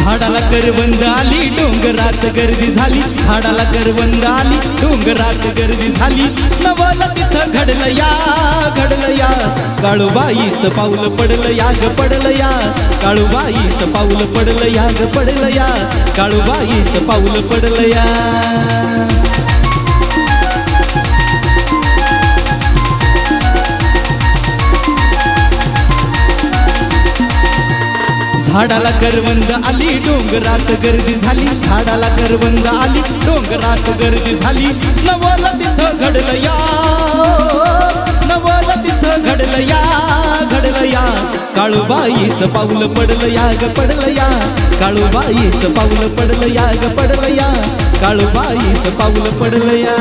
झाडाला करवंद आली डोंगरात गर्दी झाली. झाडाला करवंद आली डोंगरात गर्दी झाली. घडलं या घडलं या काळूबाईच पाऊल पडलं याग पडलं या काळूबाईच पाऊल पडलं याग पडलं या काळूबाईच पाऊल पडलं या झाडाला करवंद आली डोंगरात गर्दी झाली. झाडाला करवंद आली डोंगरात गर्दी झाली. नवल तिथं घडलं या काळूबाईच पाऊल पडलं याग पडलं या. काळूबाईच पाऊल पडलं याग पडलं या. काळूबाईच पाऊल पडलं या.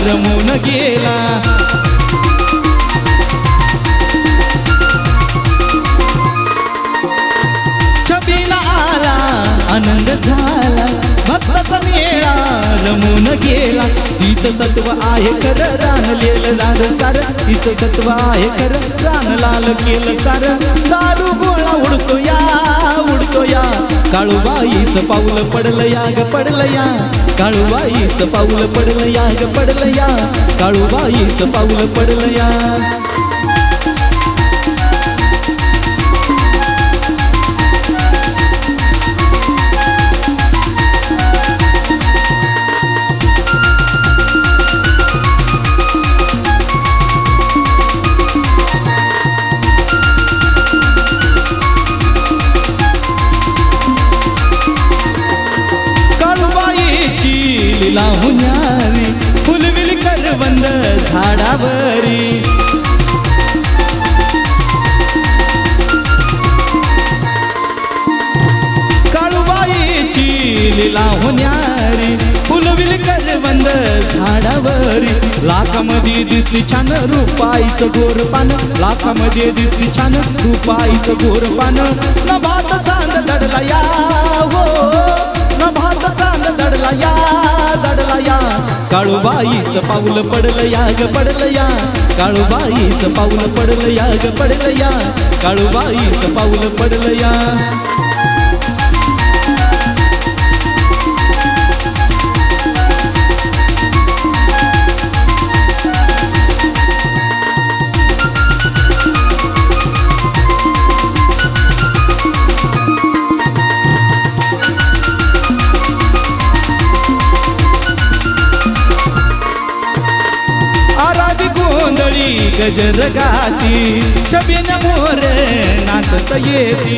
मेळा रमून गेला. आला आनंद झाला. भक्ताचा मेळा रमून गेला. तिचं सत्व आहे कर रानलेलं लाल सार. तिचं सत्व आहे कर रान लाल केलं सार. दारू गोळा उडतो या उडतो या. काळूबाईच पाऊल पडलं या ग पडलं या. काळूबाईच पाऊल पडलं या ग पडलं या. काळूबाईच पाऊल पडलं या. झाडावरी काळूबाईची लीला होण्यारी फुलविल करवंद झाडावरी. लाखामध्ये दिसली छान रुपाईचं गोर पान लाखामध्ये दिसली छान रुपाईचं गोर पान न भात चांद लढला या काळूबाईच पाऊल पडलं या ग पडलं या. काळूबाईच पाऊल पडलं या ग पडलं या. काळूबाईच पाऊल पडलं या. गजर गाती छबिन मोर नाचत येती.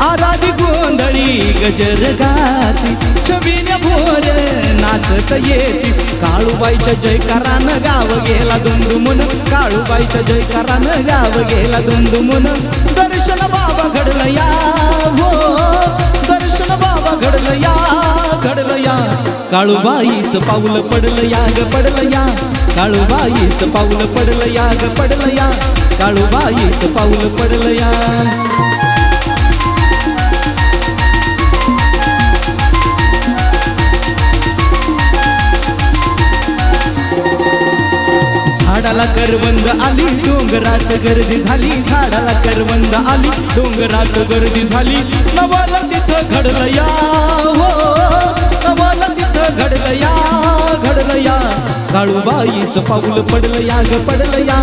आराधी गोंधळी गजर गाती छबिन मोर नाचत येती. काळूबाईच्या जयकारानं गाव गेला दुमदुमून काळूबाईच्या जयकारानं गाव गेला दुमदुमून तर काळूबाईच पाऊल पडलं या पडलं या. काळूबाईच पाऊल पडलं या पडलं या. काळूबाईच पाऊल पडलं या. झाडाला करवंद आली डोंगरात गर्दी झाली. झाडाला करवंद आली डोंगरात गर्दी झाली. नवाला तिथं घडलं या. काळूबाईच पाऊल पडलं या ग पडलं या.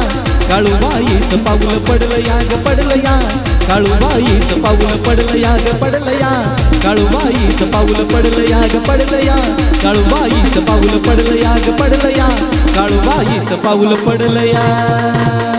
काळूबाईच पाऊल पडलं या ग पडलं या. काळूबाईच पाऊल पडलं या ग पडलं या. काळूबाईच पाऊल पडलं या ग पडलं या. काळूबाईच पाऊल पडलं या ग पडलं या. काळूबाईच पाऊल पडलं या.